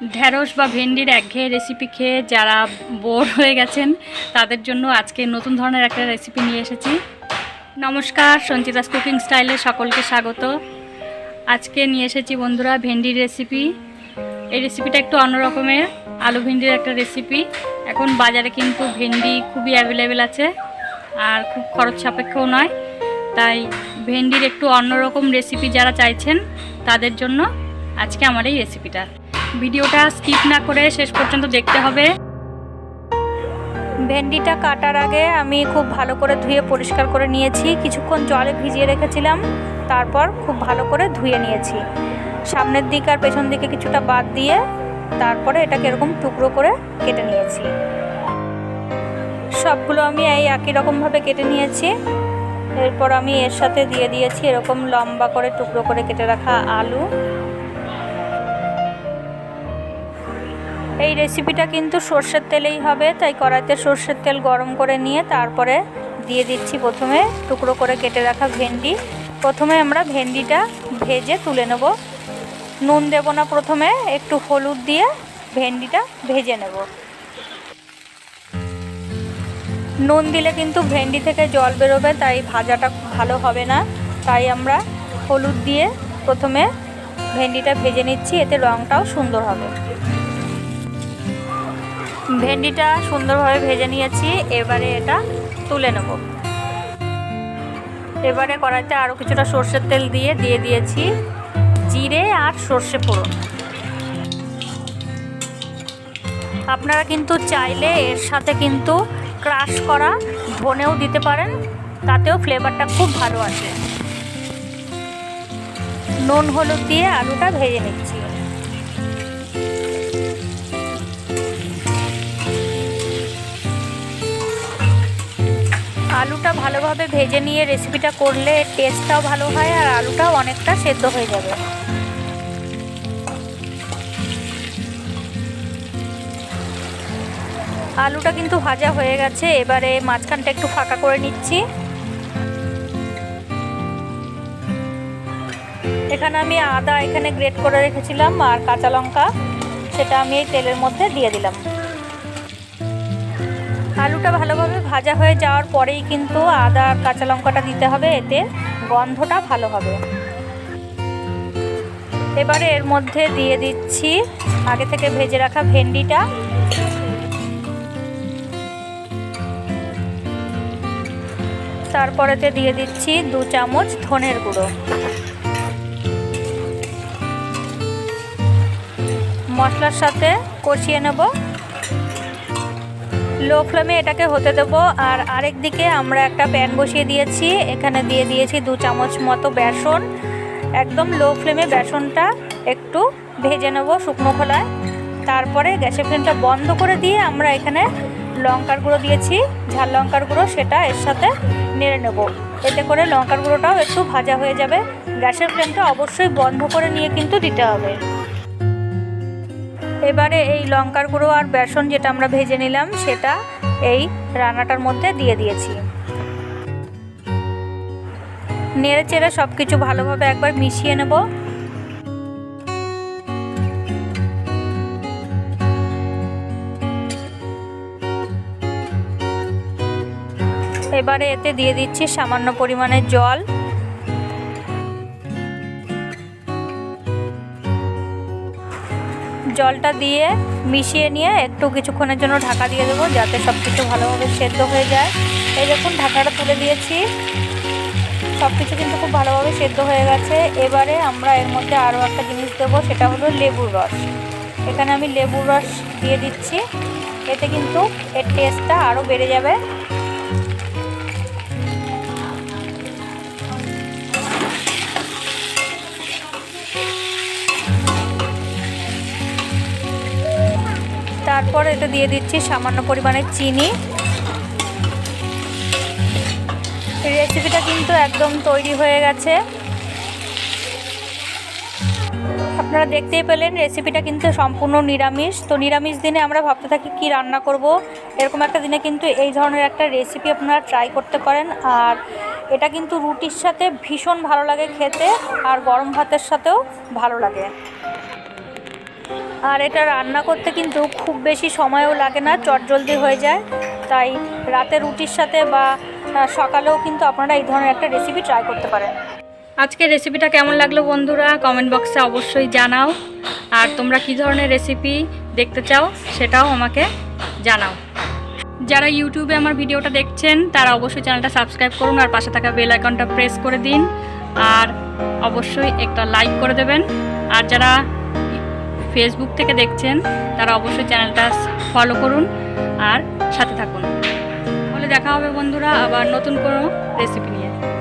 ঢ্যাঁড়স বা ভেন্ডির একঘেয়ে রেসিপি খেয়ে যারা বোর হয়ে গেছেন, তাদের জন্য আজকে নতুন ধরনের একটা রেসিপি নিয়ে এসেছি। নমস্কার সঞ্চিতাস কুকিং স্টাইলে সকলকে স্বাগত। আজকে নিয়ে এসেছি বন্ধুরা ভেন্ডির রেসিপি এই রেসিপিটা একটু অন্য রকমের আলু ভেন্ডির একটা রেসিপি এখন বাজারে কিন্তু ভেন্ডি খুবই অ্যাভেলেবেল আছে, আর খুব খরচ সাপেক্ষও নয়। তাই ভেন্ডির একটু অন্যরকম রেসিপি যারা চাইছেন, তাদের জন্য আজকে আমার এই রেসিপিটা ভিডিওটা স্কিপ না করে শেষ পর্যন্ত দেখতে হবে। ভেন্ডিটা কাটার আগে আমি খুব ভালো করে ধুয়ে পরিষ্কার করে নিয়েছি। কিছুক্ষণ জলে ভিজিয়ে রেখেছিলাম, তারপর খুব ভালো করে ধুয়ে নিয়েছি। সামনের দিক আর পেছন দিকে কিছুটা বাদ দিয়ে তারপরে এটাকে এরকম টুকরো করে কেটে নিয়েছি। সবগুলো আমি এই একই রকমভাবে কেটে নিয়েছি। এরপর আমি এর সাথে দিয়ে দিয়েছি এরকম লম্বা করে টুকরো করে কেটে রাখা আলু। এই রেসিপিটা কিন্তু সর্ষের তেলেই হবে, তাই কড়াইতে সর্ষের তেল গরম করে নিয়ে তারপরে দিয়ে দিচ্ছি প্রথমে টুকরো করে কেটে রাখা ভেন্ডি। প্রথমে আমরা ভেন্ডিটা ভেজে তুলে নেব। নুন দেব না প্রথমে, একটু হলুদ দিয়ে ভেন্ডিটা ভেজে নেব। নুন দিলে কিন্তু ভেন্ডি থেকে জল বেরোবে, তাই ভাজাটা ভালো হবে না। তাই আমরা হলুদ দিয়ে প্রথমে ভেন্ডিটা ভেজে নিচ্ছি, এতে রঙটাও সুন্দর হবে। ভেন্ডিটা সুন্দরভাবে ভেজে নিয়েছি, এবারে এটা তুলে নেব। এবারে কড়াইতে আরও কিছুটা সর্ষের তেল দিয়ে দিয়ে দিয়েছি জিরে আর সর্ষে ফোড়ন। আপনারা কিন্তু চাইলে এর সাথে কিন্তু ক্রাশ করা ধনেও দিতে পারেন, তাতেও ফ্লেভারটা খুব ভালো আসে। নুন, হলুদ দিয়ে আলুটা ভেজে নিচ্ছি। আলুটা ভালোভাবে ভেজে নিয়ে রেসিপিটা করলে টেস্টটাও ভালো হয় আর আলুটাও অনেকটা সেদ্ধ হয়ে যাবে। আলুটা কিন্তু ভাজা হয়ে গেছে, এবারে মাঝখানটা একটু ফাঁকা করে নিচ্ছি। এখানে আমি আদা এখানে গ্রেট করে রেখেছিলাম আর কাঁচা লঙ্কা, সেটা আমি এই তেলের মধ্যে দিয়ে দিলাম। আলুটা ভালোভাবে ভাজা হয়ে যাওয়ার পরেই কিন্তু আদা আর কাঁচা লঙ্কাটা দিতে হবে, এতে গন্ধটা ভালো হবে। এবারে এর মধ্যে দিয়ে দিচ্ছি আগে থেকে ভেজে রাখা ভেন্ডিটা। তারপরেতে দিয়ে দিচ্ছি দু চামচ ধনের গুঁড়ো। মশলার সাথে কষিয়ে নেব। লো ফ্লেমে এটাকে হতে দেব। আর আরেক দিকে আমরা একটা প্যান বসিয়ে দিয়েছি। এখানে দিয়ে দিয়েছি দু চামচ মতো বেসন। একদম লো ফ্লেমে বেসনটা একটু ভেজে নেব শুকনো খোলায়। তারপরে গ্যাসের ফ্লেমটা বন্ধ করে দিয়ে আমরা এখানে লঙ্কার গুঁড়ো দিয়েছি। ঝাল লঙ্কার গুঁড়ো সেটা এর সাথে নেড়ে নেব। এতে করে লঙ্কার গুঁড়োটাও একটু ভাজা হয়ে যাবে। গ্যাসের ফ্লেমটা অবশ্যই বন্ধ করে নিয়ে কিন্তু দিতে হবে। এবারে এই লঙ্কার গুঁড়ো আর বেসন যেটা আমরা ভেজে নিলাম, সেটা এই রান্নাটার মধ্যে দিয়ে দিয়েছি। নেড়ে চেড়ে সব কিছু ভালোভাবে একবার মিশিয়ে নেব। এবারে এতে দিয়ে দিচ্ছি সামান্য পরিমাণে জল। জলটা দিয়ে মিশিয়ে নিয়ে একটু কিছুক্ষণের জন্য ঢাকা দিয়ে দেবো, যাতে সব কিছু ভালোভাবে সেদ্ধ হয়ে যায়। এই দেখুন, ঢাকাটা তুলে দিয়েছি। সব কিছু কিন্তু খুব ভালোভাবে সেদ্ধ হয়ে গেছে। এবারে আমরা এর মধ্যে আরও একটা জিনিস দেবো, সেটা হলো লেবুর রস। এখানে আমি লেবুর রস দিয়ে দিচ্ছি। এতে কিন্তু এর টেস্টটা আরও বেড়ে যাবে। তারপর এটা দিয়ে দিচ্ছি সামান্য পরিমাণে চিনি। রেসিপিটা কিন্তু একদম তৈরি হয়ে গেছে। আপনারা দেখতেই পেলেন রেসিপিটা কিন্তু সম্পূর্ণ নিরামিষ। তো নিরামিষ দিনে আমরা ভাবতে থাকি কি রান্না করব। এরকম একটা দিনে কিন্তু এই ধরনের একটা রেসিপি আপনারা ট্রাই করতে পারেন। আর এটা কিন্তু রুটির সাথে ভীষণ ভালো লাগে খেতে, আর গরম ভাতের সাথেও ভালো লাগে। আর এটা রান্না করতে কিন্তু খুব বেশি সময়ও লাগে না, চটজলদি হয়ে যায়। তাই রাতে রুটির সাথে বা সকালেও কিন্তু আপনারা এই ধরনের একটা রেসিপি ট্রাই করতে পারেন। আজকের রেসিপিটা কেমন লাগল বন্ধুরা? কমেন্ট বক্সে অবশ্যই জানাও। আর তোমরা কী ধরনের রেসিপি দেখতে চাও সেটাও আমাকে জানাও। যারা ইউটিউবে আমার ভিডিওটা দেখছেন, তারা অবশ্যই চ্যানেলটা সাবস্ক্রাইব করুন আর পাশে থাকা বেল আইকনটা প্রেস করে দিন। আর অবশ্যই একটা লাইক করে দেবেন। আর যারা ফেসবুক থেকে দেখছেন, তারা অবশ্যই চ্যানেলটা ফলো করুন আর সাথে থাকুন। বলে দেখা হবে বন্ধুরা, আবার নতুন কোনো রেসিপি নিয়ে।